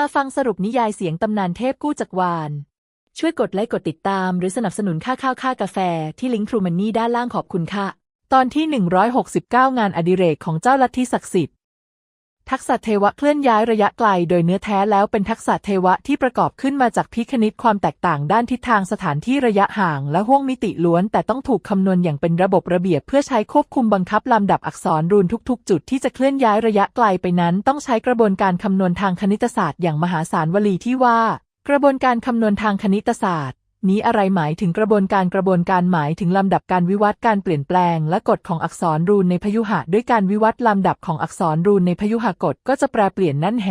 มาฟังสรุปนิยายเสียงตำนานเทพกู้จักรวาล ช่วยกดไลค์กดติดตาม หรือสนับสนุนค่าข้าวค่ากาแฟที่ลิงก์ทรูมันนี่ด้านล่างขอบคุณค่ะ ตอนที่ 169 งานอดิเรกของเจ้าลัทธิศักดิ์สิทธิ์ ทักษะเทวะเคลื่อนย้ายระยะไกล โดยเนื้อแท้แล้วเป็นทักษะเทวะที่ประกอบขึ้นมาจากพิคณิตความแตกต่างด้านทิศทางสถานที่ระยะห่างและห้วงมิติล้วน แต่ต้องถูกคำนวณอย่างเป็นระบบระเบียบเพื่อใช้ควบคุมบังคับลำดับอักษรรูนทุกๆ จุดที่จะเคลื่อนย้ายระยะไกลไปนั้น ต้องใช้กระบวนการคำนวณทางคณิตศาสตร์อย่างมหาศาลวลีที่ว่า กระบวนการคำนวณทางคณิตศาสตร์ นี้อะไรหมายถึงกระบวนการกระบวนการหมายถึงลำดับการวิวัฒน์การเปลี่ยนแปลง และกฎของอักษรรูนในพยุหะ ด้วยการวิวัฒน์ลำดับของอักษรรูนในพยุหะกฎก็จะแปรเปลี่ยนนั่นแห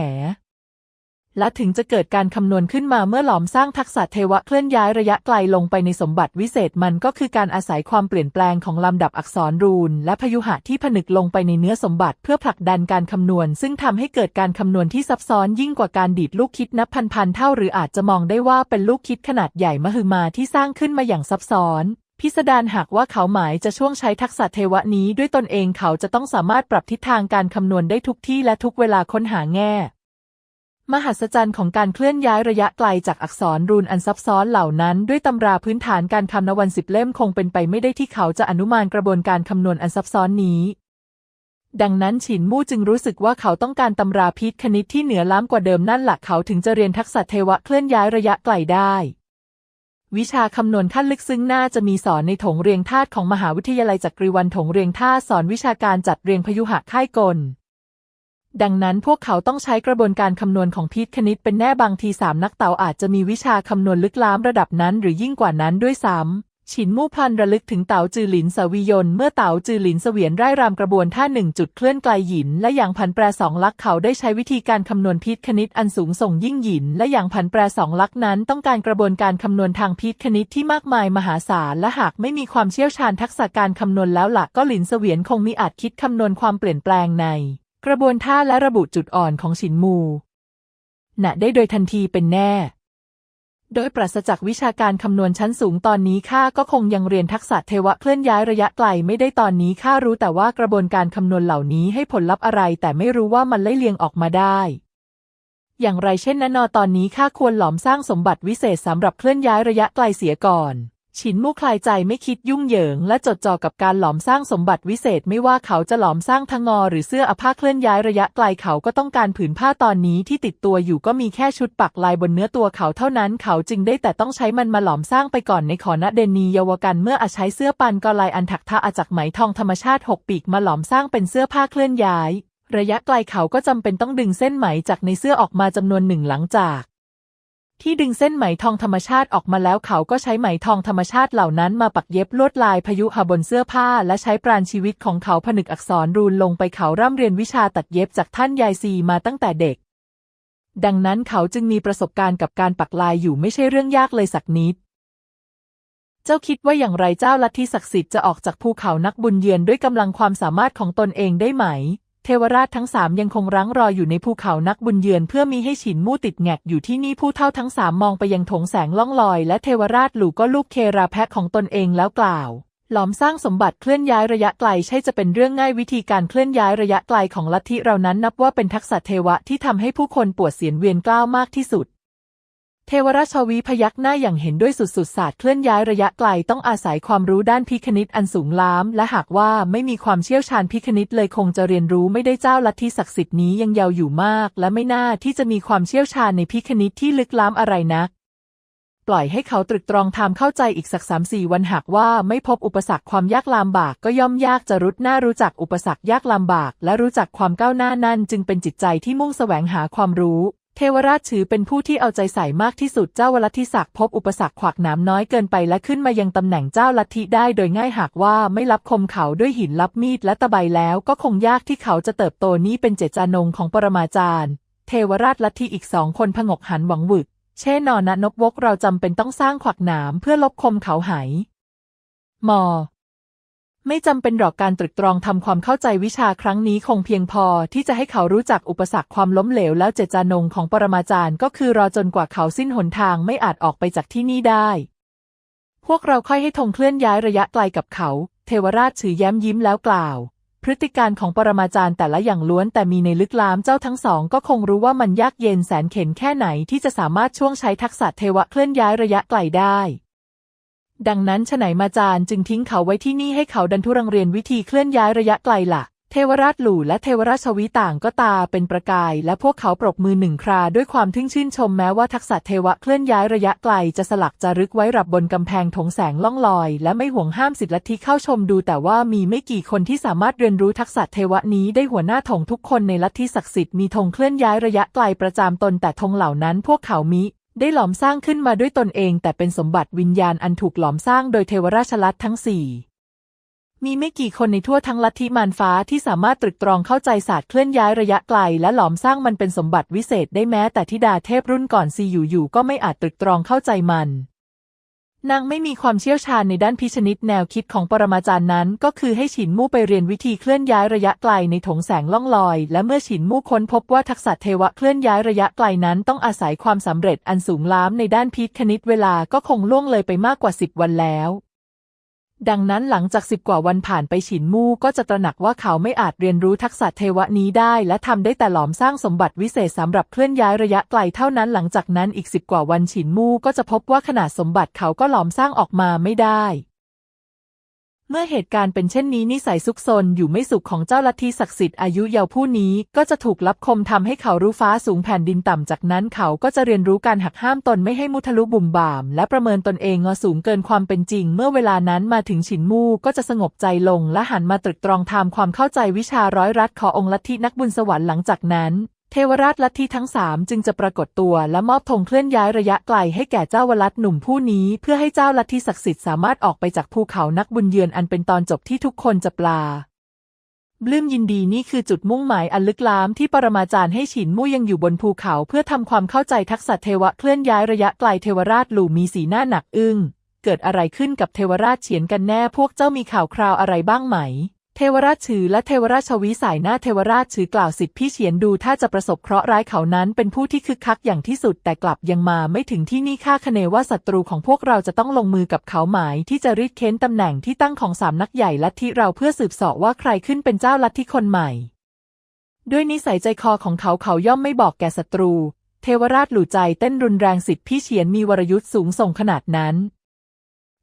และถึงจะเกิดการคำนวณขึ้นมาเมื่อหลอมสร้างทักษะเทวะเคลื่อนย้ายระยะไกลลงไปในสมบัติวิเศษมันก็คือการอาศัยความเปลี่ยนแปลงของลำดับอักษรรูน และพยุหะที่ผนึกลงไปในเนื้อสมบัติเพื่อผลักดันการคำนวณ ซึ่งทำให้เกิดการคำนวณที่ซับซ้อนยิ่งกว่าการดีดลูกคิดนับพันๆเท่า หรืออาจจะมองได้ว่าเป็นลูกคิดขนาดใหญ่มหึมาที่สร้างขึ้นมาอย่างซับซ้อนพิสดารหากว่าเขาหมายจะช่วงใช้ทักษะเทวะนี้ด้วยตนเองเขาจะต้องสามารถปรับทิศทางการคำนวณได้ทุกที่และทุกเวลาค้นหาแง่ มหัศจรรย์ของการเคลื่อนย้ายระยะไกลจากอักษรรูนอันซับซ้อนเหล่านั้น ด้วยตำราพื้นฐานการคำนวณสิบเล่มคงเป็นไปไม่ได้ที่เขาจะอนุมานกระบวนการคำนวณอันซับซ้อนนี้ ดังนั้นฉินมู่จึงรู้สึกว่าเขาต้องการตำราพิษคณิตที่เหนือล้ำกว่าเดิมนั่นแหละเขาถึงจะเรียนทักษะเทวะเคลื่อนย้ายระยะไกลได้ วิชาคำนวณขั้นลึกซึ้งน่าจะมีสอนในถงเรียงธาตุของมหาวิทยาลัยจักรีวันถงเรียงธาตุสอนวิชาการจัดเรียงพยุหะค่ายกล ดังนั้นพวกเขาต้องใช้กระบวนการคำนวณของพิษคณิตเป็นแน่บางทีสามนักเต่าอาจจะมีวิชาคำนวณลึกล้ำระดับนั้นหรือยิ่งกว่านั้นด้วยซ้ำฉินมู่พันระลึกถึงเต๋าจือหลินสวียนเมื่อเต๋าจือหลินเสวียนไร่รำกระบวนท่าหนึ่งจุดเคลื่อนไกลหยิน และอย่างผันแปรสองลักษ์เขาได้ใช้วิธีการคำนวณพิษคณิตอันสูงส่งยิ่งหยิน และอย่างผันแปรสองลักษ์นั้นต้องการกระบวนการคำนวณทางพิษคณิตที่มากมายมหาศาลและหากไม่มีความเชี่ยวชาญทักษะการคำนวณแล้วหลักก็หลินเสวียนคงมิอาจคิดคำนวณความเปลี่ยนแปลงใน กระบวนท่าและระบุจุดอ่อนของฉินมูณได้โดยทันทีเป็นแน่ โดยปราศจากวิชาการคำนวณชั้นสูงตอนนี้ข้าก็คงยังเรียนทักษะเทวะเคลื่อนย้ายระยะไกลไม่ได้ตอนนี้ข้ารู้แต่ว่ากระบวนการคำนวณเหล่านี้ให้ผลลัพธ์อะไร แต่ไม่รู้ว่ามันไล่เลียงออกมาได้ อย่างไรเช่นนั้นนอตอนนี้ข้าควรหลอมสร้างสมบัติวิเศษสำหรับเคลื่อนย้ายระยะไกลเสียก่อน ฉินมู่คลายใจไม่คิดยุ่งเหยิง และจดจ่อกับการหลอมสร้างสมบัติวิเศษไม่ว่าเขาจะหลอมสร้างทงงอหรือเสื้ออผ้าเคลื่อนย้ายระยะไกลเขาก็ต้องการผืนผ้าตอนนี้ที่ติดตัวอยู่ก็มีแค่ชุดปักลายบนเนื้อตัวเขาเท่านั้น เขาจึงได้แต่ต้องใช้มันมาหลอมสร้างไปก่อนในขอณเดนีเยาวกันเมื่ออาใช้เสื้อปันกอลายอันถักทาอาจากไหมทองธรรมชาติหกปีกมาหลอมสร้างเป็นเสื้อผ้าเคลื่อนย้าย ระยะไกลเขาก็จำเป็นต้องดึงเส้นไหมจากในเสื้อออกมาจำนวนหนึ่งหลังจาก ที่ดึงเส้นไหมทองธรรมชาติออกมาแล้วเขาก็ใช้ไหมทองธรรมชาติเหล่านั้นมาปักเย็บลวดลายพยุหบนเสื้อผ้า และใช้ปราณชีวิตของเขาผนึกอักษรรูนลงไปเขาร่ำเรียนวิชาตัดเย็บจากท่านยายซีมาตั้งแต่เด็ก ดังนั้นเขาจึงมีประสบการณ์กับการปักลายอยู่ไม่ใช่เรื่องยากเลยสักนิด เจ้าคิดว่าอย่างไรเจ้าลัทธิศักดิ์สิทธิ์จะออกจากภูเขานักบุญเยือนด้วยกำลังความสามารถของตนเองได้ไหม เทวราชทั้งสามยังคงรั้งรออยู่ในภูเขานักบุญเยือนเพื่อมีให้ฉินมู่ติดแงกอยู่ที่นี่ผู้เท่าทั้งสามมองไปยังถงแสงล่องลอย และเทวราชหลูก็ลูกเคราแพะของตนเองแล้วกล่าว หลอมสร้างสมบัติเคลื่อนย้ายระยะไกลใช่จะเป็นเรื่องง่ายวิธีการเคลื่อนย้ายระยะไกลของลัทธิเรานั้นนับว่าเป็นทักษะเทวะที่ทำให้ผู้คนปวดเสียนเวียนกล้าวมากที่สุด วราชวีพยักหน้าอย่างเห็นด้วยสุดๆศาสตร์เคลื่อนย้ายระยะไกลต้องอาศัยความรู้ด้านพิคณิตอันสูงล้ำและหากว่าไม่มีความเชี่ยวชาญพิคณิตเลยคงจะเรียนรู้ไม่ได้เจ้าลัทธิศักดิ์สิทธิ์นี้ยังเยาวอยู่มาก และไม่น่าที่จะมีความเชี่ยวชาญในพิคณิตที่ลึกล้ำอะไรนัก ปล่อยให้เขาตรึกตรองทำเข้าใจอีกสักสามสี่วันหากว่าไม่พบอุปสรรคความยากลำบาก ก็ย่อมยากจะรุดหน้ารู้จักอุปสรรคยากลำบาก และรู้จักความก้าวหน้านั่นจึงเป็นจิตใจที่มุ่งแสวงหาความรู้ เทวราชถือเป็นผู้ที่เอาใจใส่มากที่สุดเจ้าวลัทธิศักดิ์พบอุปสรรคขวากหนามน้อยเกินไปและขึ้นมายังตำแหน่งเจ้าลัทธิได้โดยง่ายหากว่าไม่รับคมเขาด้วยหินรับมีดและตะไบแล้วก็คงยากที่เขาจะเติบโตนี้เป็นเจตจานงของปรมาจารย์ เทวราชลัทธิอีกสองคนผงกหันหวังวึก เช่นอนนกวกเราจำเป็นต้องสร้างขวักหนามเพื่อลบคมเขาหายมอ ไม่จำเป็นหรอกการตรึกตรองทำความเข้าใจวิชาครั้งนี้คงเพียงพอที่จะให้เขารู้จักอุปสรรคความล้มเหลวแล้วเจตจานงของปรมาจารย์ก็คือรอจนกว่าเขาสิ้นหนทางไม่อาจออกไปจากที่นี่ได้ พวกเราค่อยให้ธงเคลื่อนย้ายระยะไกลกับเขา เทวราชถือแย้มยิ้มแล้วกล่าว พฤติการของปรมาจารย์แต่ละอย่างล้วนแต่มีในลึกล้ำเจ้าทั้งสองก็คงรู้ว่ามันยากเย็นแสนเข็ญแค่ไหนที่จะสามารถช่วงใช้ทักษะเทวะเคลื่อนย้ายระยะไกลได้ ดังนั้นฉไหนมาจารย์จึงทิ้งเขาไว้ที่นี่ให้เขาดันทุรังเรียนวิธีเคลื่อนย้ายระยะไกลล่ะ เทวราชหลู่และเทวราชวีต่างก็ตาเป็นประกาย และพวกเขาปรบมือหนึ่งครา ด้วยความทึ่งชื่นชมแม้ว่าทักษะเทวะเคลื่อนย้ายระยะไกล จะสลักจารึกไว้รับบนกำแพงถงแสงล่องลอย และไม่ห่วงห้ามสิทธิลัทธิเข้าชมดู แต่ว่ามีไม่กี่คนที่สามารถเรียนรู้ทักษะเทวะนี้ได้หัวหน้าถงทุกคนในลัทธิศักดิ์สิทธิ์มีธงเคลื่อนย้ายระยะไกลประจำตนแต่ธงเหล่านั้น พวกเขามิ ได้หลอมสร้างขึ้นมาด้วยตนเอง แต่เป็นสมบัติวิญญาณอันถูกหลอมสร้างโดยเทวราชลัทธิทั้งสี่มีไม่กี่คนในทั่วทั้งลัทธิมารฟ้าที่สามารถตรึกตรองเข้าใจศาสตร์เคลื่อนย้ายระยะไกล และหลอมสร้างมันเป็นสมบัติวิเศษได้แม้แต่ธิดาเทพรุ่นก่อนซีอยู่อยู่ก็ไม่อาจตรึกตรองเข้าใจมัน นางไม่มีความเชี่ยวชาญในด้านพิชนิดแนวคิดของปรมาจารย์นั้น ก็คือให้ฉินมู่ไปเรียนวิธีเคลื่อนย้ายระยะไกลในถงแสงล่องลอย และเมื่อฉินมู่ค้นพบว่าทักษะเทวะเคลื่อนย้ายระยะไกลนั้นต้องอาศัยความสำเร็จอันสูงล้ำในด้านพิคณิตเวลาก็คงล่วงเลยไปมากกว่าสิบวันแล้ว ดังนั้นหลังจากสิบกว่าวันผ่านไปฉินมู่ก็จะตระหนักว่าเขาไม่อาจเรียนรู้ทักษะเทวะนี้ได้ และทำได้แต่หลอมสร้างสมบัติวิเศษสำหรับเคลื่อนย้ายระยะไกลเท่านั้นหลังจากนั้นอีกสิบกว่าวันฉินมู่ก็จะพบว่าขนาดสมบัติเขาก็หลอมสร้างออกมาไม่ได้ เมื่อเหตุการณ์เป็นเช่นนี้นิสัยซุกซนอยู่ไม่สุขของเจ้าลัทธิศักดิ์สิทธิ์อายุเยาว์ผู้นี้ ก็จะถูกลับคมทำให้เขารู้ฟ้าสูงแผ่นดินต่ำจากนั้นเขาก็จะเรียนรู้การหักห้ามตนไม่ให้มุทะลุบุ่มบ่าม และประเมินตนเองงอสูงเกินความเป็นจริง เมื่อเวลานั้นมาถึงฉินมู่ก็จะสงบใจลง และหันมาตรึกตรองทำความเข้าใจวิชาร้อยรัดขอองค์ลัทธินักบุญสวรรค์หลังจากนั้น เทวราชลัทธิทั้งสามจึงจะปรากฏตัวและมอบธงเคลื่อนย้ายระยะไกลให้แก่เจ้าวลัดหนุ่มผู้นี้ เพื่อให้เจ้าลัทธิศักดิ์สิทธิ์สามารถออกไปจากภูเขานักบุญเยือนอันเป็นตอนจบที่ทุกคนจะปลาบลืมยินดีนี่คือจุดมุ่งหมายอันลึกล้ำที่ปรมาจารย์ให้ฉินมู่ยังอยู่บนภูเขาเพื่อทำความเข้าใจทักษะเทวะเคลื่อนย้ายระยะไกลเทวราชหลู่มีสีหน้าหนักอึ้งเกิดอะไรขึ้นกับเทวราชเฉียนกันแน่พวกเจ้ามีข่าวคราวอะไรบ้างไหม เทวราชฉือและเทวราชวิสายหน้าเทวราชฉือกล่าวสิทธิพี่เฉียนดูถ้าจะประสบเคราะห์ร้ายเขานั้นเป็นผู้ที่คึกคักอย่างที่สุดแต่กลับยังมาไม่ถึงที่นี่ค่าคเนว่าศัตรูของพวกเราจะต้องลงมือกับเขาหมายที่จะรีดเค้นตำแหน่งที่ตั้งของสามนักใหญ่ลัทธิเราเพื่อสืบเสาะว่าใครขึ้นเป็นเจ้าลัทธิคนใหม่ ด้วยนิสัยใจคอของเขาเขาย่อมไม่บอกแก่ศัตรู เทวราชหลู่ใจเต้นรุนแรงสิทธิพี่เฉียนมีวรยุทธ์สูงส่งขนาดนั้น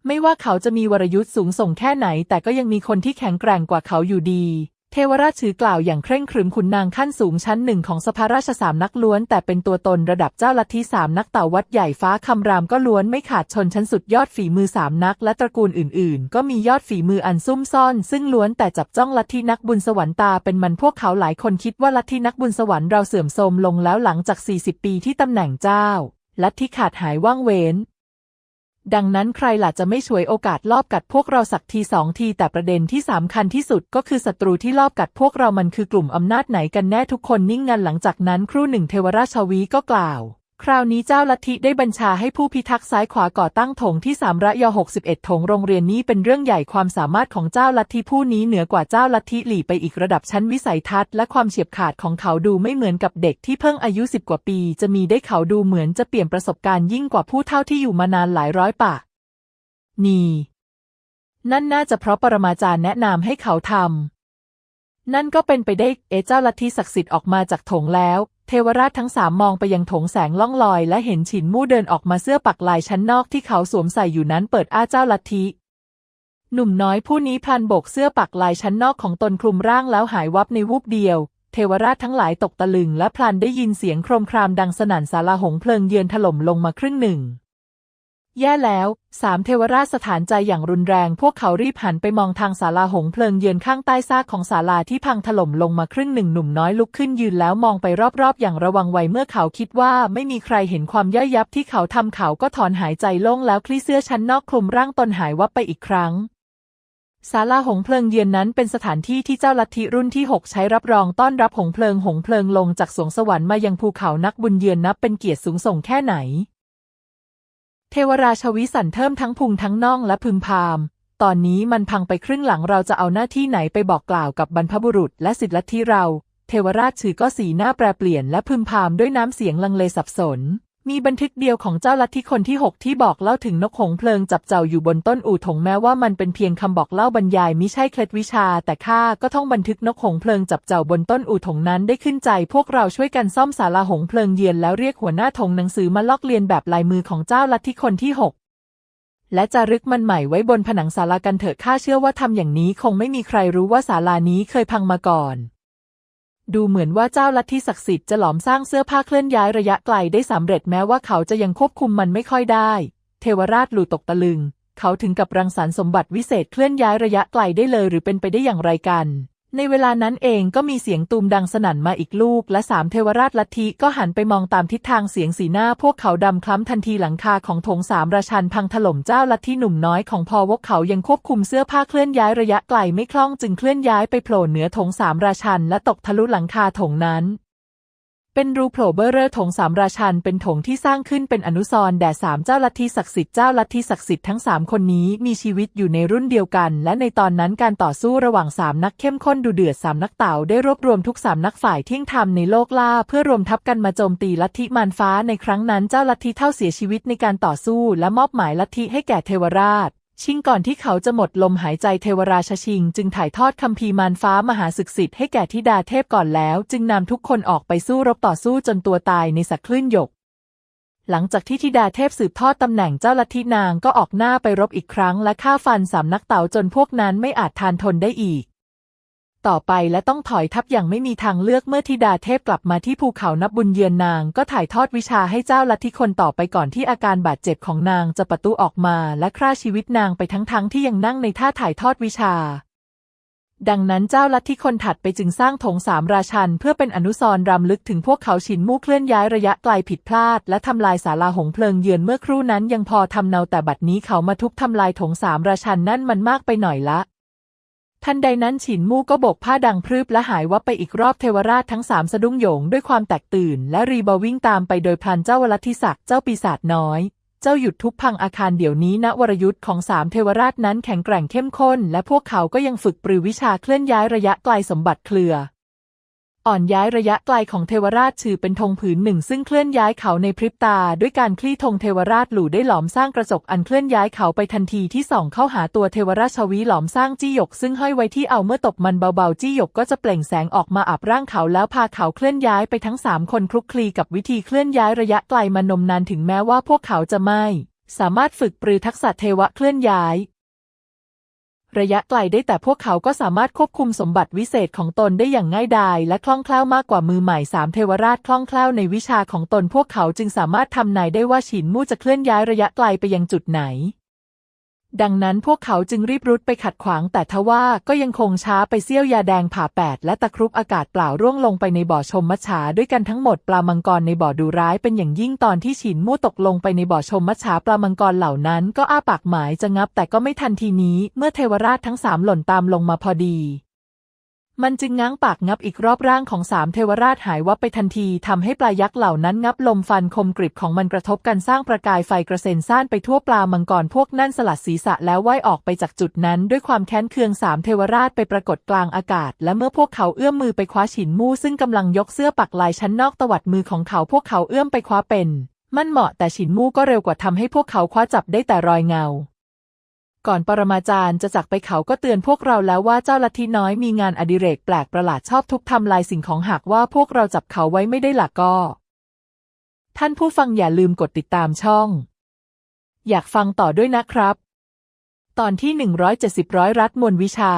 ไม่ว่าเขาจะมีวรยุทธ์สูงส่งแค่ไหน แต่ก็ยังมีคนที่แข็งแกร่งกว่าเขาอยู่ดี เทวราชถือกล่าวอย่างเคร่งครึมขุนนางขั้นสูงชั้นหนึ่งของสภาราชสามนักล้วน แต่เป็นตัวตนระดับเจ้าลัทธิสามนักเต่าวัดใหญ่ฟ้าคำรามก็ล้วนไม่ขาดชนชั้นสุดยอดฝีมือสามนัก และตระกูลอื่น ๆ ก็มียอดฝีมืออันซุ่มซ่อน ซึ่งล้วนแต่จับจ้องลัทธินักบุญสวรรค์ตาเป็นมันพวกเขาหลายคนคิดว่าลัทธินักบุญสวรรค์เราเสื่อมโทรมลงแล้วหลังจาก 40 ปีที่ตำแหน่งเจ้าลัทธิขาดหายว่างเว้น ดังนั้นใครล่ะจะไม่ช่วยโอกาสลอบกัดพวกเราสักทีสองที แต่ประเด็นที่สำคัญที่สุดก็คือศัตรูที่ลอบกัดพวกเรามันคือกลุ่มอำนาจไหนกันแน่ทุกคนนิ่งงันหลังจากนั้นครู่หนึ่งเทวราชวีก็กล่าว คราวนี้เจ้าลัทธิได้บัญชาให้ผู้พิทักษ์ซ้ายขวาก่อตั้งถงที่สามระยอ61ถงโรงเรียนนี้เป็นเรื่องใหญ่ความสามารถของเจ้าลัทธิผู้นี้เหนือกว่าเจ้าลัทธิหลี่ไปอีกระดับชั้นวิสัยทัศน์และความเฉียบขาดของเขาดูไม่เหมือนกับเด็กที่เพิ่งอายุสิบกว่าปี จะมีได้เขาดูเหมือนจะเปลี่ยนประสบการณ์ยิ่งกว่าผู้เท่าที่อยู่มานานหลายร้อยปานี่นั่นน่าจะเพราะปรมาจารย์แนะนำให้เขาทำนั่นก็เป็นไปได้เอเจ้าลัทธิศักดิ์สิทธิ์ออกมาจากถงแล้ว เทวราชทั้งสามมองไปยังโถงแสงล่องลอย และเห็นฉินมู่เดินออกมาเสื้อปักลายชั้นนอกที่เขาสวมใส่อยู่นั้นเปิดอ้าเจ้าลัทธิหนุ่มน้อยผู้นี้พลันโบกเสื้อปักลายชั้นนอกของตนคลุมร่างแล้วหายวับในวูบเดียว เทวราชทั้งหลายตกตะลึงและพลันได้ยินเสียงโครมครามดังสนั่นศาลาหงเพลิงเยือนถล่มลงมาครึ่งหนึ่ง แย่แล้ว สามเทวราชสถานใจอย่างรุนแรง พวกเขารีบหันไปมองทางศาลาหงเพลิงเยือนข้างใต้ซากของศาลาที่พังถล่มลงมาครึ่งหนึ่งหนุ่มน้อยลุกขึ้นยืนแล้วมองไปรอบๆ อย่างระวังไวเมื่อเขาคิดว่าไม่มีใครเห็นความย่อยยับที่เขาทำเขาก็ถอนหายใจโล่งแล้วคลี่เสื้อชั้นนอกคลุมร่างตนหายวับไปอีกครั้งศาลาหงเพลิงเยือนนั้นเป็นสถานที่ที่เจ้าลัทธิรุ่นที่ 6 ใช้รับรองต้อนรับหงเพลิงหงเพลิงลงจากสวงสวรรค์มายังภูเขานักบุญเยือนนับเป็นเกียรติสูงส่งแค่ไหน เทวราชวิสันเทิมทั้งพุงทั้งน่องและพึมพาม ตอนนี้มันพังไปครึ่งหลังเราจะเอาหน้าที่ไหนไปบอกกล่าวกับบรรพบุรุษและสิทธิลัทธิเรา เทวราชชื่อก็สีหน้าแปรเปลี่ยนและพึมพามด้วยน้ำเสียงลังเลสับสน มีบันทึกเดียวของเจ้าลัทธิคนที่หกที่บอกเล่าถึงนกหงเพลิงจับเจ้าอยู่บนต้นอู่ถงแม้ว่ามันเป็นเพียงคำบอกเล่าบรรยายมิใช่เคล็ดวิชา แต่ข้าก็ท่องบันทึกนกหงเพลิงจับเจ้าบนต้นอู่ถงนั้นได้ขึ้นใจ พวกเราช่วยกันซ่อมศาลาหงเพลิงเยือนแล้วเรียกหัวหน้าถงหนังสือมาลอกเลียนแบบลายมือของเจ้าลัทธิคนที่หกและจารึกมันใหม่ไว้บนผนังศาลากันเถอะข้าเชื่อว่าทำอย่างนี้คงไม่มีใครรู้ว่าศาลานี้เคยพังมาก่อน ดูเหมือนว่าเจ้าลัทธิศักดิ์สิทธิ์จะหลอมสร้างเสื้อผ้าเคลื่อนย้ายระยะไกลได้สำเร็จแม้ว่าเขาจะยังควบคุมมันไม่ค่อยได้ เทวราชหลูตกตะลึง เขาถึงกับรังสรรค์สมบัติวิเศษเคลื่อนย้ายระยะไกลได้เลยหรือเป็นไปได้อย่างไรกัน ในเวลานั้นเองก็มีเสียงตูมดังสนั่นมาอีกลูก และสามเทวราชลัทธิก็หันไปมองตามทิศทางเสียงสีหน้าพวกเขาดำคล้ำทันทีหลังคาของถงสามราชันพังถล่มเจ้าลัทธิหนุ่มน้อยของพอวกเขายังควบคุมเสื้อผ้าเคลื่อนย้ายระยะไกลไม่คล่องจึงเคลื่อนย้ายไปโผล่เหนือถงสามราชันและตกทะลุหลังคาถงนั้น เป็นรูโผล่เบอร์เรอร์ถงสามราชันเป็นถงที่สร้างขึ้นเป็นอนุสรณ์แด่สามเจ้าลัทธิศักดิ์สิทธิ์เจ้าลัทธิศักดิ์สิทธิ์ทั้งสามคนนี้มีชีวิตอยู่ในรุ่นเดียวกัน และในตอนนั้นการต่อสู้ระหว่างสามนักเข้มข้นดูเดือดสามนักเต่าได้รวบรวมทุกสามนักฝ่ายเที่ยงธรรมในโลกล่าเพื่อรวมทัพกันมาโจมตีลัทธิมารฟ้าในครั้งนั้นเจ้าลัทธิเท่าเสียชีวิตในการต่อสู้ และมอบหมายลัทธิให้แก่เทวราช ชิงก่อนที่เขาจะหมดลมหายใจเทวราชชิง จึงถ่ายทอดคำพีมารฟ้ามหาศึกสิทธิ์ให้แก่ธิดาเทพก่อนแล้ว จึงนำทุกคนออกไปสู้รบต่อสู้จนตัวตายในสักคลื่นหยก หลังจากที่ธิดาเทพสืบทอดตำแหน่งเจ้าลัทธินางก็ออกหน้าไปรบอีกครั้งและฆ่าฟันสามนักเต๋าจนพวกนั้นไม่อาจทานทนได้อีก ต่อไปและต้องถอยทัพอย่างไม่มีทางเลือกเมื่อธิดาเทพกลับมาที่ภูเขานับบุญเยือนนาง ก็ถ่ายทอดวิชาให้เจ้าลัทธิคนต่อไปก่อนที่อาการบาดเจ็บของนางจะประตูออกมาและฆ่าชีวิตนางไปทั้งๆทที่ยังนั่งในท่าถ่ายทอดวิชา ดังนั้นเจ้าลัทธิคนถัดไปจึงสร้างถงสามราชัน เพื่อเป็นอนุสรณ์รำลึกถึงพวกเขาฉินมู่เคลื่อนย้ายระยะไกลผิดพลาด และทำลายศาลาหงเพลิงเยือนเมื่อครู่นั้นยังพอทำเนาแต่บัดนี้เขามาทุบทำลายถงสามราชันนั่นมันมากไปหน่อยละ ทันใดนั้นฉินมู่ก็โบกผ้าดังพรึบและหายวับไปอีกรอบเทวราชทั้งสามสะดุ้งโยงด้วยความแตกตื่น และรีบวิ่งตามไปโดยพลันเจ้าวลัทธิศักดิ์เจ้าปีศาจน้อย เจ้าหยุดทุบพังอาคารเดี๋ยวนี้นะวรยุทธ์ของสามเทวราชนั้นแข็งแกร่งเข้มข้น และพวกเขาก็ยังฝึกปรือวิชาเคลื่อนย้ายระยะไกลสมบัติเคลือ อ่อนย้ายระยะไกลของเทวราชถือเป็นธงผืนหนึ่ง ซึ่งเคลื่อนย้ายเขาในพริบตา ด้วยการคลี่ธงเทวราชหลู่ได้หลอมสร้างกระจกอันเคลื่อนย้ายเขาไปทันทีที่ส่องเข้าหาตัวเทวราชวีหลอมสร้างจี้หยก ซึ่งห้อยไว้ที่เอาเมื่อตบมันเบาๆจี้หยกก็จะเปล่งแสงออกมาอาบร่างเขาแล้วพาเขาเคลื่อนย้ายไปทั้งสามคนคลุกคลีกับวิธีเคลื่อนย้ายระยะไกลมานมนานถึงแม้ว่าพวกเขาจะไม่สามารถฝึกปรือทักษะเทวะเคลื่อนย้าย ระยะไกลได้แต่พวกเขาก็สามารถควบคุมสมบัติวิเศษของตนได้อย่างง่ายดาย และคล่องแคล่วมากกว่ามือใหม่สามเทวราชคล่องแคล่วในวิชาของตนพวกเขาจึงสามารถทำนายได้ว่าฉินมู่จะเคลื่อนย้ายระยะไกลไปยังจุดไหน ดังนั้นพวกเขาจึงรีบรุดไปขัดขวาง แต่ทว่าก็ยังคงช้าไปเสี้ยวยาแดงผ่าแปด และตะครุบอากาศเปล่าร่วงลงไปในบ่อชมมัชชาด้วยกันทั้งหมดปลามังกรในบ่อดูร้ายเป็นอย่างยิ่งตอนที่ฉินมู่ตกลงไปในบ่อชมมัชชาปลามังกรเหล่านั้นก็อ้าปากหมายจะงับแต่ก็ไม่ทันทีนี้ เมื่อเทวราชทั้งสามหล่นตามลงมาพอดี มันจึงง้างปากงับอีกรอบร่างของสามเทวราชหายวับไปทันทีทำให้ปลายักษ์เหล่านั้นงับลมฟันคมกริบของมันกระทบกันสร้างประกายไฟกระเซ็นซ่านไปทั่วปลามังกรพวกนั่นสลัดศีรษะแล้วว่ายออกไปจากจุดนั้น ด้วยความแค้นเคืองสามเทวราชไปปรากฏกลางอากาศ และเมื่อพวกเขาเอื้อมมือไปคว้าฉินมู่ซึ่งกำลังยกเสื้อปักลายชั้นนอกตวัดมือของเขาพวกเขาเอื้อมไปคว้าเป็น มันเหมาะแต่ฉินมู่ก็เร็วกว่าทำให้พวกเขาคว้าจับได้แต่รอยเงา ก่อนปรมาจารย์จะจากไปเขาก็เตือนพวกเราแล้วว่าเจ้าลัทธิน้อยมีงานอดิเรกแปลกประหลาดชอบทุบทำลายสิ่งของหากว่าพวกเราจับเขาไว้ไม่ได้หลักก็ ท่านผู้ฟังอย่าลืมกดติดตามช่อง อยากฟังต่อด้วยนะครับ ตอนที่ 170ร้อยรัฐมวลวิชา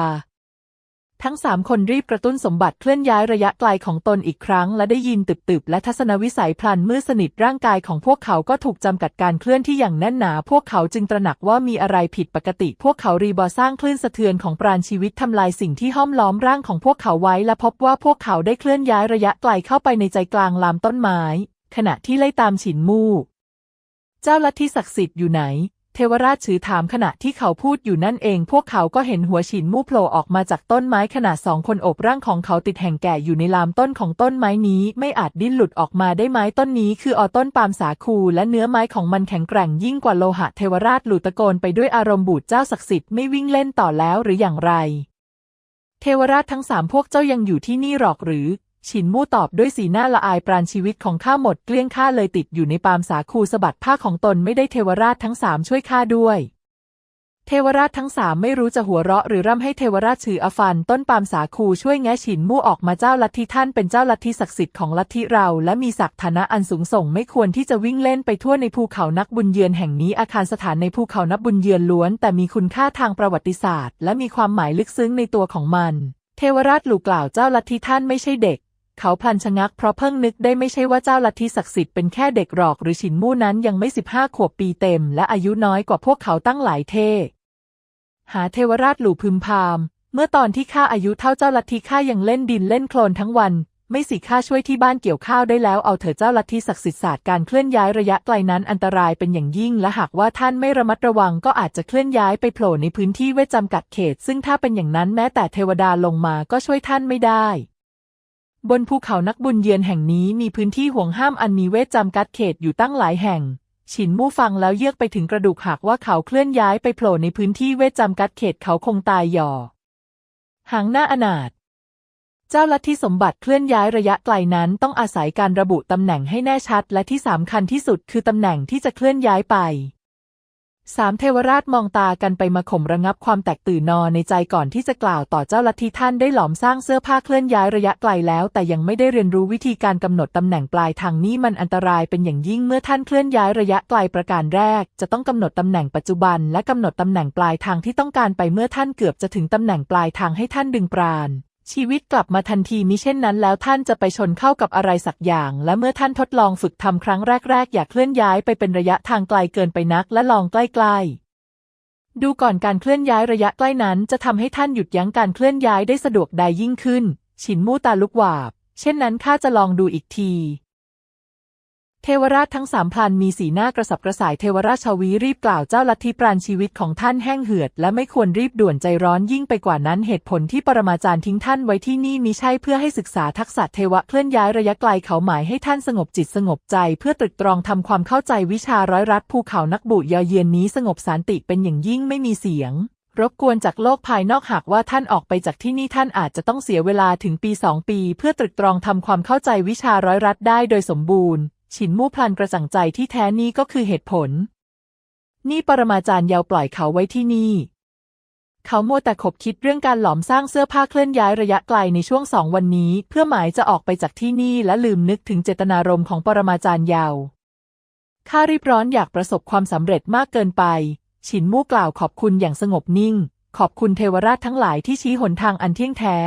ทั้งสามคนรีบกระตุ้นสมบัติเคลื่อนย้ายระยะไกลของตนอีกครั้ง และได้ยินตึบๆและทัศนวิสัยพลันมืดสนิทร่างกายของพวกเขาก็ถูกจำกัดการเคลื่อนที่อย่างแน่นหนา พวกเขาจึงตระหนักว่ามีอะไรผิดปกติ พวกเขารีบอสร้างคลื่นสะเทือนของปราณชีวิตทำลายสิ่งที่ห้อมล้อมร่างของพวกเขาไว้ และพบว่าพวกเขาได้เคลื่อนย้ายระยะไกลเข้าไปในใจกลางลามต้นไม้ ขณะที่ไล่ตามฉินมู่ เจ้าลัทธิศักดิ์สิทธิ์อยู่ไหน เทวราชถือถามขณะที่เขาพูดอยู่นั่นเอง พวกเขาก็เห็นหัวฉินมู่โผล่ออกมาจากต้นไม้ขนาดสองคนโอบร่างของเขาติดแห่งแก่อยู่ในลามต้นของต้นไม้นี้ ไม่อาจดิ้นหลุดออกมาได้ไม้ต้นนี้ คือออต้นปาล์มสาคู และเนื้อไม้ของมันแข็งแกร่งยิ่งกว่าโลหะเทวราชหลุดตะโกนไปด้วยอารมณ์บูดเจ้าศักดิ์สิทธิ์ไม่วิ่งเล่นต่อแล้วหรืออย่างไร เทวราชทั้งสามพวกเจ้ายังอยู่ที่นี่หรอกหรือ ฉินมู่ตอบด้วยสีหน้าละอายปราณชีวิตของข้าหมดเกลี้ยงข้าเลยติดอยู่ในปามสาคูสะบัดผ้าของตนไม่ได้เทวราชทั้งสามช่วยข้าด้วย เทวราชทั้งสามไม่รู้จะหัวเราะหรือร่ำให้เทวราชถืออฟัน ต้นปามสาคูช่วยแง้ฉินมู่ออกมาเจ้าลัทธิท่านเป็นเจ้าลัทธิศักดิ์สิทธิ์ของลัทธิเรา และมีศักดิ์ฐานะอันสูงส่งไม่ควรที่จะวิ่งเล่นไปทั่วในภูเขานักบุญเยือนแห่งนี้อาคารสถานในภูเขานับบุญเยือนล้วน แต่มีคุณค่าทางประวัติศาสตร์ และมีความหมายลึกซึ้งในตัวของมัน เทวราชหลูกล่าวเจ้าลัทธิท่านไม่ใช่เด็ก เขาพลันชะงักเพราะเพิ่งนึกได้ไม่ใช่ว่าเจ้าลัทธิศักดิ์สิทธิ์เป็นแค่เด็กหรอกหรือฉินมู่นั้นยังไม่สิบห้าขวบปีเต็ม และอายุน้อยกว่าพวกเขาตั้งหลายเท หาเทวราชหลู่พึมพาม เมื่อตอนที่ข้าอายุเท่าเจ้าลัทธิข้ายังเล่นดินเล่นโคลนทั้งวัน ไม่สิข้าช่วยที่บ้านเกี่ยวข้าวได้แล้วเอาเถอะเจ้าลัทธิศักดิ์สิทธิ์ศาสตร์การเคลื่อนย้ายระยะไกลนั้นอันตรายเป็นอย่างยิ่ง และหากว่าท่านไม่ระมัดระวังก็อาจจะเคลื่อนย้ายไปโผล่ในพื้นที่เวทจำกัดเขต ซึ่งถ้าเป็นอย่างนั้นแม้แต่เทวดาลงมาก็ช่วยท่านไม่ได้ บนภูเขานักบุญเยือนแห่งนี้มีพื้นที่ห่วงห้ามอันมีเวทจำกัดเขตอยู่ตั้งหลายแห่ง ฉินมู่ฟังแล้วเยือกไปถึงกระดูกหากว่าเขาเคลื่อนย้ายไปโผล่ในพื้นที่เวทจำกัดเขตเขาคงตายหย่อ หางหน้าอนาถเจ้าลัทธิสมบัติเคลื่อนย้ายระยะไกลนั้นต้องอาศัยการระบุตำแหน่งให้แน่ชัด และที่สำคัญที่สุดคือตำแหน่งที่จะเคลื่อนย้ายไป สามเทวราชมองตากันไปมาข่มระงับความแตกตื่นนอนในใจก่อนที่จะกล่าวต่อเจ้าลัทธิท่านได้หลอมสร้างเสื้อผ้าเคลื่อนย้ายระยะไกลแล้ว แต่ยังไม่ได้เรียนรู้วิธีการกำหนดตำแหน่งปลายทางนี้มันอันตรายเป็นอย่างยิ่งเมื่อท่านเคลื่อนย้ายระยะไกลประการแรก จะต้องกำหนดตำแหน่งปัจจุบัน และกำหนดตำแหน่งปลายทางที่ต้องการไปเมื่อท่านเกือบจะถึงตำแหน่งปลายทางให้ท่านดึงปราณ ชีวิตกลับมาทันทีมิเช่นนั้นแล้วท่านจะไปชนเข้ากับอะไรสักอย่าง และเมื่อท่านทดลองฝึกทำครั้งแรก ๆ อย่าเคลื่อนย้ายไปเป็นระยะทางไกลเกินไปนักและลองใกล้ ๆ ดูก่อนการเคลื่อนย้ายระยะใกล้นั้น จะทำให้ท่านหยุดยั้งการเคลื่อนย้ายได้สะดวกได้ยิ่งขึ้น ฉินมู่ตาลุกวาบ เช่นนั้นข้าจะลองดูอีกที เทวราชทั้งสามพลันมีสีหน้ากระสับกระส่ายเทวราชาวีรีบกล่าวเจ้าลัทธิปราณชีวิตของท่านแห้งเหือด และไม่ควรรีบด่วนใจร้อนยิ่งไปกว่านั้นเหตุผลที่ปรมาจารย์ทิ้งท่านไว้ที่นี่มิใช่เพื่อให้ศึกษาทักษะเทวะเคลื่อนย้ายระยะไกลเขาหมายให้ท่านสงบจิตสงบใจ เพื่อตรึกตรองทำความเข้าใจวิชาร้อยรัดภูเขานักบุยอเยือนนี้สงบสันติเป็นอย่างยิ่งไม่มีเสียงรบกวนจากโลกภายนอกหากว่าท่านออกไปจากที่นี่ท่านอาจจะต้องเสียเวลาถึงปีสองปี เพื่อตรึกตรองทำความเข้าใจวิชาร้อยรัดได้โดยสมบูรณ์ ฉินมู่พลันกระจ่างใจที่แท้นี้ก็คือเหตุผล นี่ปรมาจารย์ยาวปล่อยเขาไว้ที่นี่ เขามัวแต่ขบคิดเรื่องการหลอมสร้างเสื้อผ้าเคลื่อนย้ายระยะไกลในช่วงสองวันนี้ เพื่อหมายจะออกไปจากที่นี่และลืมนึกถึงเจตนารมณ์ของปรมาจารย์ยาวข้ารีบร้อนอยากประสบความสำเร็จมากเกินไป ฉินมู่กล่าวขอบคุณอย่างสงบนิ่ง ขอบคุณเทวราชทั้งหลายที่ชี้หนทางอันเที่ยงแท้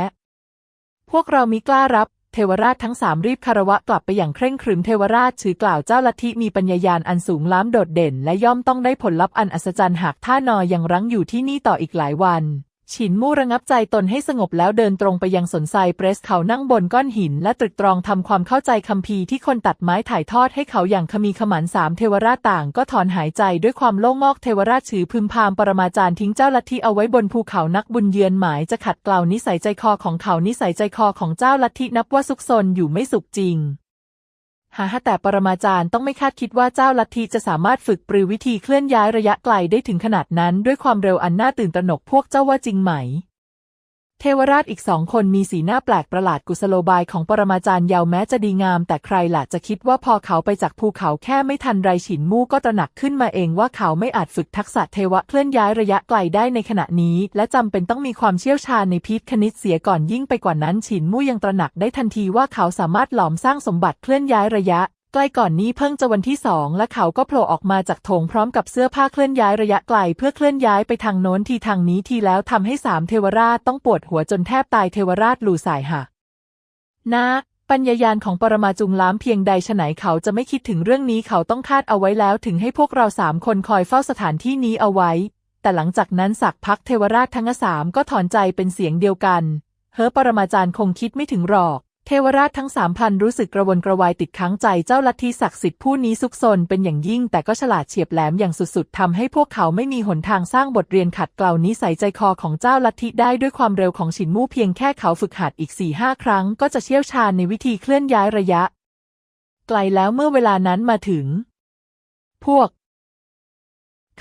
พวกเรามิกล้ารับ ทวราชทั้งสามรีบคารวะกลับไปอย่างเคร่งครึมเทวราชถือกล่าวเจ้าลัทธิมีปัญญายาณอันสูงล้ำโดดเด่น และย่อมต้องได้ผลลัพธ์อันอัศจรรย์หากท่านอยังรั้งอยู่ที่นี่ต่ออีกหลายวัน ฉินมู่ระงับใจตนให้สงบแล้วเดินตรงไปยังสนไซเปรสเขานั่งบนก้อนหิน และตรึกตรองทำความเข้าใจคัมภีที่คนตัดไม้ถ่ายทอดให้เขาอย่างขมีขมันสามเทวราชต่างก็ถอนหายใจด้วยความโล่งงอกเทวราชถือพึมพามปรมาจารย์ทิ้งเจ้าลัทธิเอาไว้บนภูเขานักบุญเยือนหมายจะขัดเกลานิสัยใจคอของเขานิสัยใจคอของเจ้าลัทธินับว่าซุกซนอยู่ไม่สุขจริง หาแต่ปรมาจารย์ต้องไม่คาดคิดว่าเจ้าลัทธิจะสามารถฝึกปรือวิธีเคลื่อนย้ายระยะไกลได้ถึงขนาดนั้น ด้วยความเร็วอันน่าตื่นตระหนกพวกเจ้าว่าจริงไหม เทวราชอีกสองคนมีสีหน้าแปลกประหลาดกุศโลบายของปรมาจารย์ยาวแม้จะดีงาม แต่ใครล่ะจะคิดว่าพอเขาไปจากภูเขาแค่ไม่ทันไรฉินมู่ก็ตระหนักขึ้นมาเองว่าเขาไม่อาจฝึกทักษะเทวะเคลื่อนย้ายระยะไกลได้ในขณะนี้ และจำเป็นต้องมีความเชี่ยวชาญในพิษคณิตเสียก่อนยิ่งไปกว่านั้นฉินมู่ยังตระหนักได้ทันทีว่าเขาสามารถหลอมสร้างสมบัติเคลื่อนย้ายระยะ ใกล้ก่อนนี้เพิ่งจะวันที่สองและเขาก็โผล่ออกมาจากโถงพร้อมกับเสื้อผ้าเคลื่อนย้ายระยะไกล เพื่อเคลื่อนย้ายไปทางโน้นทีทางนี้ทีแล้วทำให้สามเทวราชต้องปวดหัวจนแทบตายเทวราชหลู่สายหักนะปัญญายาณของปรมาจุงล้ามเพียงใดฉไหนเขาจะไม่คิดถึงเรื่องนี้เขาต้องคาดเอาไว้แล้วถึงให้พวกเราสามคนคอยเฝ้าสถานที่นี้เอาไว้ แต่หลังจากนั้นสักพักเทวราชทั้งสามก็ถอนใจเป็นเสียงเดียวกัน เฮ้อปรมาจารย์คงคิดไม่ถึงหรอก เทวราชทั้งสามพันรู้สึกกระวนกระวายติดค้างใจเจ้าลัทธิศักดิ์สิทธิ์ผู้นี้ซุกซนเป็นอย่างยิ่งแต่ก็ฉลาดเฉียบแหลมอย่างสุดๆทำให้พวกเขาไม่มีหนทางสร้างบทเรียนขัดเกลานิสัยใจคอของเจ้าลัทธิได้ด้วยความเร็วของฉินมู่เพียงแค่เขาฝึกหัดอีกสี่ห้าครั้ง ก็จะเชี่ยวชาญในวิธีเคลื่อนย้ายระยะ ไกลแล้วเมื่อเวลานั้นมาถึง พวก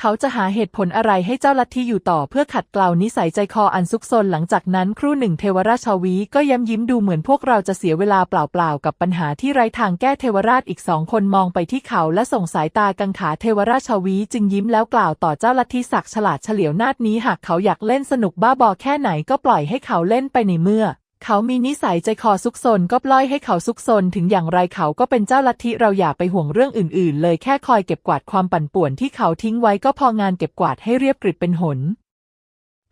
เขาจะหาเหตุผลอะไรให้เจ้าลัทธิอยู่ต่อเพื่อขัดเกลานิสัยใจคออันซุกซนหลังจากนั้นครู่หนึ่งเทวราชาวีก็ย้ำยิ้มดูเหมือนพวกเราจะเสียเวลาเปล่าๆ กับปัญหาที่ไร้ทางแก้เทวราชอีกสองคนมองไปที่เขาและส่งสายตากังขาเทวราชชาวีจึงยิ้มแล้วกล่าวต่อเจ้าลัทธิศักดิ์ฉลาดเฉลียวนาดนี้หากเขาอยากเล่นสนุกบ้าบอแค่ไหนก็ปล่อยให้เขาเล่นไปในเมื่อ เขามีนิสัยใจคอซุกซนก็ปล่อยให้เขาซุกซนถึงอย่างไรเขาก็เป็นเจ้าลัทธิเราอย่าไปห่วงเรื่องอื่น ๆ เลยแค่คอยเก็บกวาดความปั่นป่วนที่เขาทิ้งไว้ก็พองานเก็บกวาดให้เรียบกริบเป็นหน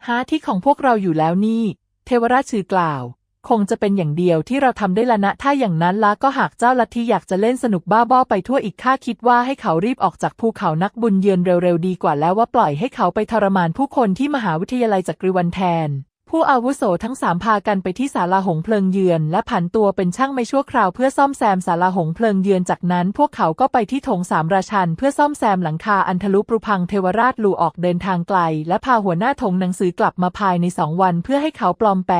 หาที่ของพวกเราอยู่แล้วนี่ เทวราชชื่อกล่าว คงจะเป็นอย่างเดียวที่เราทำได้ละนะถ้าอย่างนั้นละก็หากเจ้าลัทธิอยากจะเล่นสนุกบ้าบอไปทั่วอีกข้าคิดว่าให้เขารีบออกจากภูเขานักบุญเยือนเร็วๆดีกว่าแล้วว่าปล่อยให้เขาไปทรมานผู้คนที่มหาวิทยาลัยจักริวันแทน ผู้อาวุโสทั้งสามพากันไปที่ศาลาหงเพลิงเยือน และผันตัวเป็นช่างไม่ชั่วคราวเพื่อซ่อมแซมศาลาหงเพลิงเยือนจากนั้น พวกเขาก็ไปที่โถงสามราชันเพื่อซ่อมแซมหลังคาอันทะลุปรุพังเทวราชลูออกเดินทางไกล และพาหัวหน้าถงหนังสือกลับมาภายในสองวันเพื่อให้เขาปลอมแปล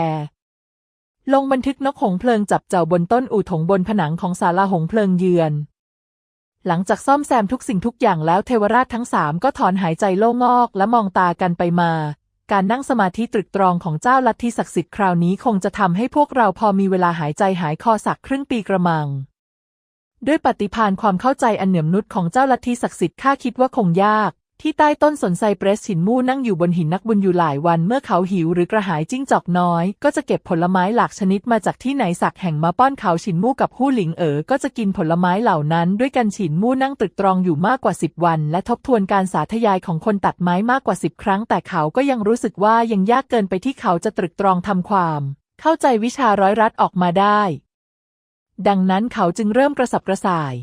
ลงบันทึกนกหงเพลิงจับเจ้าบนต้นอู่ถงบนผนังของศาลาหงเพลิงเยือน หลังจากซ่อมแซมทุกสิ่งทุกอย่างแล้วเทวราชทั้งสามก็ถอนหายใจโล่งอกและมองตากันไปมา การนั่งสมาธิตรึกตรองของเจ้าลัทธิศักดิ์สิทธิ์คราวนี้คงจะทำให้พวกเราพอมีเวลาหายใจหายคอสักครึ่งปีกระมัง ด้วยปฏิพานความเข้าใจอันเหนือมนุษย์ของเจ้าลัทธิศักดิ์สิทธิ์ข้าคิดว่าคงยาก ที่ใต้ต้นสนไซเปรสหินมู่นั่งอยู่บนหินนักบุญอยู่หลายวันเมื่อเขาหิวหรือกระหายจิ้งจอกน้อย ก็จะเก็บผลไม้หลากชนิดมาจากที่ไหนสักแห่งมาป้อนเขาฉินมู่กับหู้หลิงเอ๋อก็จะกินผลไม้เหล่านั้น ด้วยกันฉินมู่นั่งตรึกตรองอยู่มากกว่าสิบวัน และทบทวนการสาธยายของคนตัดไม้มากกว่าสิบครั้ง แต่เขาก็ยังรู้สึกว่ายังยากเกินไปที่เขาจะตรึกตรองทำความ เข้าใจวิชาร้อยรัดออกมาได้ ดังนั้นเขาจึงเริ่มกระสับกระส่าย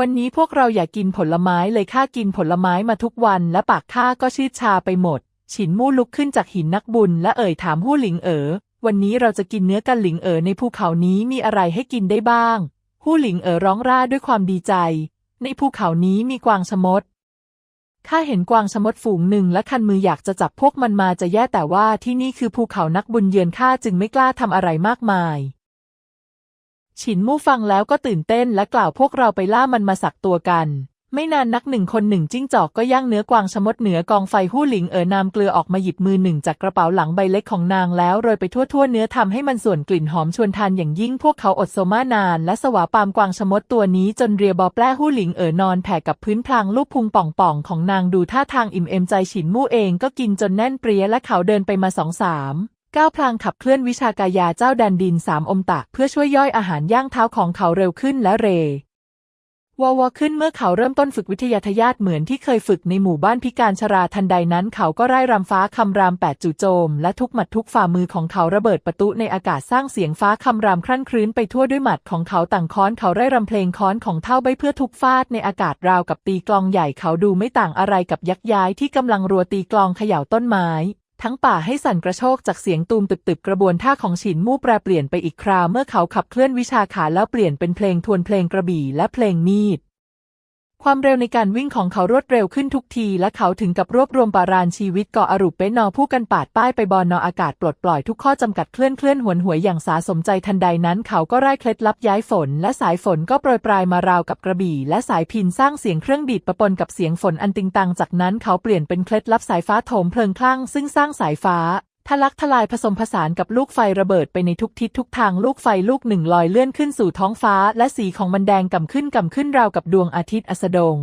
วันนี้พวกเราอยากกินผลไม้เลยข้ากินผลไม้มาทุกวันและปากข้าก็ชืดชาไปหมด ฉินมู่ลุกขึ้นจากหินนักบุญและเอ่ยถามหู้หลิงเอ๋อวันนี้เราจะกินเนื้อกันหลิงเอ๋อในภูเขานี้มีอะไรให้กินได้บ้าง หู้หลิงเอ๋อร้องร่าด้วยความดีใจ ในภูเขานี้มีกวางชะมดข้าเห็นกวางชะมดฝูงหนึ่งและคันมืออยากจะจับพวกมันมาจะแย่แต่ว่าที่นี่คือภูเขานักบุญเยือนข้าจึงไม่กล้าทำอะไรมากมาย ฉินมู่ฟังแล้วก็ตื่นเต้นและกล่าวพวกเราไปล่ามันมาสักตัวกัน ไม่นานนักหนึ่งคนหนึ่งจิ้งจอกก็ย่างเนื้อกวางชะมดเหนือกองไฟหู้หลิงเอ๋อนามเกลือออกมาหยิบมือหนึ่งจากกระเป๋าหลังใบเล็กของนางแล้วโรยไปทั่วทั่วๆเนื้อทำให้มันส่วนกลิ่นหอมชวนทานอย่างยิ่งพวกเขาอดโซมานาน และสวาปามกวางชะมดตัวนี้จนเรียบอแปล้หู้หลิงเอ๋อนอนแผ่กับพื้นพลางลูกพุงป่องๆของนางดูท่าทางอิ่มเอมใจฉินมู่เองก็กินจนแน่นเปรี้ยและเขาเดินไปมาสองสาม ก้าวพลางขับเคลื่อนวิชากายาเจ้าแดนดินสามอมตะเพื่อช่วยย่อยอาหารย่างเท้าของเขาเร็วขึ้นและเรวอวอขึ้นเมื่อเขาเริ่มต้นฝึกวิทยาทยาตเหมือนที่เคยฝึกในหมู่บ้านพิการชราทันใดนั้นเขาก็ไร่รำฟ้าคำรามแปดจู่โจม และทุกหมัดทุกฝ่ามือของเขาระเบิดประตุในอากาศสร้างเสียงฟ้าคำรามครั่นครื้นไปทั่วด้วยหมัดของเขาต่างค้อนเขาไร่รำเพลงค้อนของเท่าใบเพื่อทุกฟาดในอากาศราวกับตีกลองใหญ่เขาดูไม่ต่างอะไรกับยักษ์ย้ายที่กำลังรัวตีกลองเขย่าต้นไม้ ทั้งป่าให้สั่นกระโชกจากเสียงตูมตึบๆกระบวนท่าของฉินมู่แปรเปลี่ยนไปอีกคราวเมื่อเขาขับเคลื่อนวิชาขาแล้วเปลี่ยนเป็นเพลงทวนเพลงกระบี่และเพลงมีด ความเร็วในการวิ่งของเขารวดเร็วขึ้นทุกที และเขาถึงกับรวบรวมปารานชีวิตเกาะอรุปเปนอผู้กันปาดป้ายไปบอนนออากาศปลดปล่อยทุกข้อจำกัดเคลื่อนเคลื่อนหวนหวยอย่างสาสมใจทันใดนั้น เขาก็ไร้เคล็ดลับย้ายฝน และสายฝนก็โปรยปลายมาราวกับกระบี่ และสายพินสร้างเสียงเครื่องดีดประปนกับเสียงฝนอันติงตังจากนั้นเขาเปลี่ยนเป็นเคล็ดลับสายฟ้าโถมเพลิงคลั่งซึ่งสร้างสายฟ้า ทะลักทลายผสมผสานกับลูกไฟระเบิดไปในทุกทิศทุกทางลูกไฟลูกหนึ่งลอยเลื่อนขึ้นสู่ท้องฟ้า และสีของมันแดงก่ำขึ้นก่ำขึ้นราวกับดวงอาทิตย์อัสดง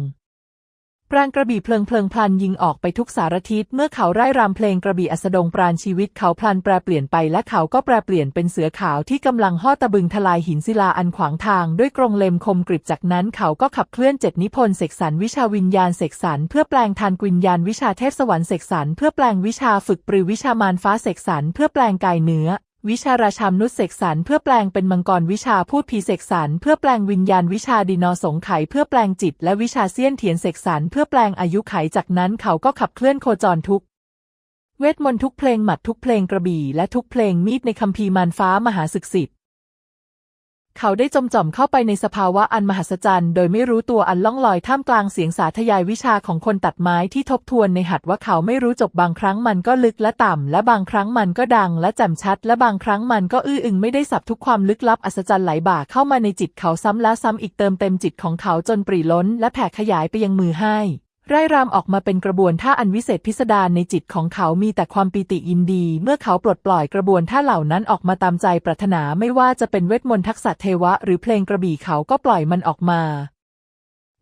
ปราณกระบี่เพลิงเพลิงพลันยิงออกไปทุกสารทิศเมื่อเขาไร่รำเพลงกระบี่อัสดงปราณชีวิตเขาพลันแปรเปลี่ยนไปและเขาก็แปรเปลี่ยนเป็นเสือขาวที่กำลังห่อตะบึงทลายหินศิลาอันขวางทางด้วยกรงเล็มคมกริบจากนั้นเขาก็ขับเคลื่อนเจ็ดนิพนธ์เสกสรรวิชาวิญญาณเสกสรรเพื่อแปลงทานวิญญาณวิชาเทพสวรรค์เสกสรรเพื่อแปลงวิชาฝึกปรือวิชามารฟ้าเสกสรรเพื่อแปลงกายเนื้อ วิชาราชามนุษย์เสกสรรเพื่อแปลงเป็นมังกรวิชาพูดผีเสกสรรเพื่อแปลงวิญญาณวิชาดินอสงไขเพื่อแปลงจิต และวิชาเสี้ยนเถียนเสกสรรเพื่อแปลงอายุไขจากนั้นเขาก็ขับเคลื่อนโคจรทุกเวทมนต์ทุกเพลงหมัดทุกเพลงกระบี่และทุกเพลงมีดในคัมภีร์มารฟ้ามหาศึกสิทธิ์ เขาได้จมจ่อมเข้าไปในสภาวะอันมหัศจรรย์ โดยไม่รู้ตัวอันล่องลอยท่ามกลางเสียงสาธยายวิชาของคนตัดไม้ที่ทบทวนในหัดว่าเขาไม่รู้จบบางครั้งมันก็ลึกและต่ำ และบางครั้งมันก็ดัง และแจ่มชัด และบางครั้งมันก็อื้ออึงไม่ได้สับทุกความลึกลับอัศจรรย์ไหลบ่าเข้ามาในจิตเขาซ้ำแล้วซ้ำอีกเติมเต็มจิตของเขาจนปรีล้น และแผ่ขยายไปยังมือให้ ไร่รำออกมาเป็นกระบวนท่าอันวิเศษพิสดารในจิตของเขามีแต่ความปีติยินดี เมื่อเขาปลดปล่อยกระบวนท่าเหล่านั้นออกมาตามใจปรารถนาไม่ว่าจะเป็นเวทมนต์ทักษะเทวะ หรือเพลงกระบี่เขาก็ปล่อยมันออกมา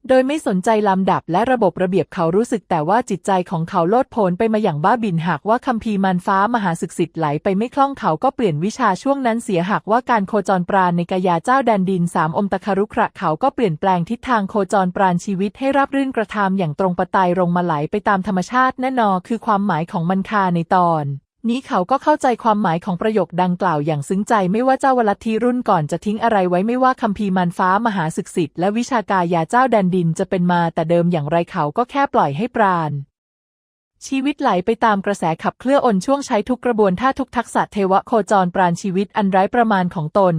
โดยไม่สนใจลำดับและระบบระเบียบเขารู้สึกแต่ว่าจิตใจของเขาโลดโผนไปมาอย่างบ้าบินหากว่าคัมภีร์มันฟ้ามหาศึกษิทธิ์ไหลไปไม่คล่องเขาก็เปลี่ยนวิชาช่วงนั้นเสียหากว่าการโคจรปราณในกายาเจ้าแดนดินสามอมตะคารุขระเขาก็เปลี่ยนแปลงทิศทางโคจรปราณชีวิตให้ราบรื่นกระทำอย่างตรงปะไตยลงมาไหลไปตามธรรมชาติแน่นอนคือความหมายของมันคาในตอน นี้เขาก็เข้าใจความหมายของประโยคดังกล่าวอย่างซึ้งใจไม่ว่าเจ้าวลัทธิรุ่นก่อนจะทิ้งอะไรไว้ไม่ว่าคัมภีร์มันฟ้ามหาศึกษิทธิ์และวิชากายาเจ้าแดนดินจะเป็นมาแต่เดิมอย่างไรเขาก็แค่ปล่อยให้ปราณชีวิตไหลไปตามกระแสขับเคลื่อนอนช่วงใช้ทุกกระบวนท่าทุกทักษะเทวะโคจรปราณชีวิตอันไร้ประมาณของตน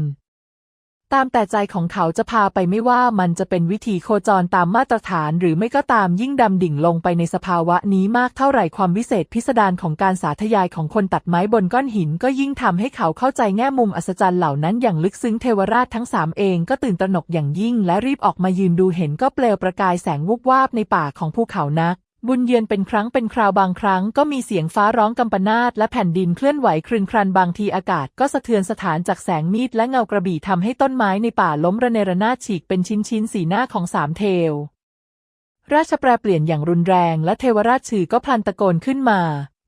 ตามแต่ใจของเขาจะพาไปไม่ว่ามันจะเป็นวิธีโคจรตามมาตรฐานหรือไม่ก็ตามยิ่งดำดิ่งลงไปในสภาวะนี้มากเท่าไหร่ความวิเศษพิสดารของการสาธยายของคนตัดไม้บนก้อนหินก็ยิ่งทำให้เขาเข้าใจแง่มุมอัศจรรย์เหล่านั้นอย่างลึกซึ้งเทวราชทั้งสามเองก็ตื่นตระหนกอย่างยิ่งและรีบออกมายืนดูเห็นก็เปลวประกายแสงวุบวาบในป่าของภูเขานัก บุญเยือนเป็นครั้งเป็นคราวบางครั้งก็มีเสียงฟ้าร้องกำปนาตและแผ่นดินเคลื่อนไหวครืนครันบางทีอากาศก็สะเทือนสถานจากแสงมีดและเงากระบี่ทำให้ต้นไม้ในป่าล้มระเนระนาดฉีกเป็นชิ้นชิ้นสีหน้าของสามเทว ราชแปรเปลี่ยนอย่างรุนแรงและเทวราชชื่อก็พลันตะโกนขึ้นมา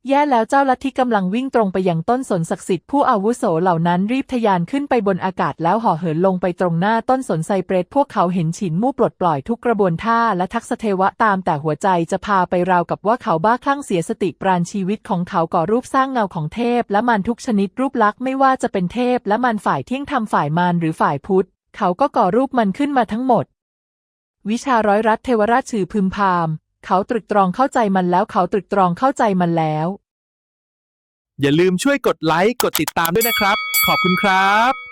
แย่แล้วเจ้าลัทธิกำลังวิ่งตรงไปยังต้นสนศักดิ์สิทธิ์ผู้อาวุโสเหล่านั้นรีบทะยานขึ้นไปบนอากาศแล้วห่อเหินลงไปตรงหน้าต้นสนไซเปรตพวกเขาเห็นฉินมู่ปลดปล่อยทุกกระบวนท่าและทักษะเทวะตามแต่หัวใจจะพาไปราวกับว่าเขาบ้าคลั่งเสียสติปราณชีวิตของเขาก่อรูปสร้างเงาของเทพ และมันทุกชนิดรูปลักษณ์ไม่ว่าจะเป็นเทพ และมันฝ่ายเที่ยงธรรมฝ่ายมารหรือฝ่ายพุทธ เขาก็ก่อรูปมันขึ้นมาทั้งหมด วิชาร้อยรัดเทวราชชื่อพึมพาม เขาตรึกตรองเข้าใจมันแล้ว เขาตรึกตรองเข้าใจมันแล้ว อย่าลืมช่วยกดไลค์ กดติดตามด้วยนะครับ ขอบคุณครับ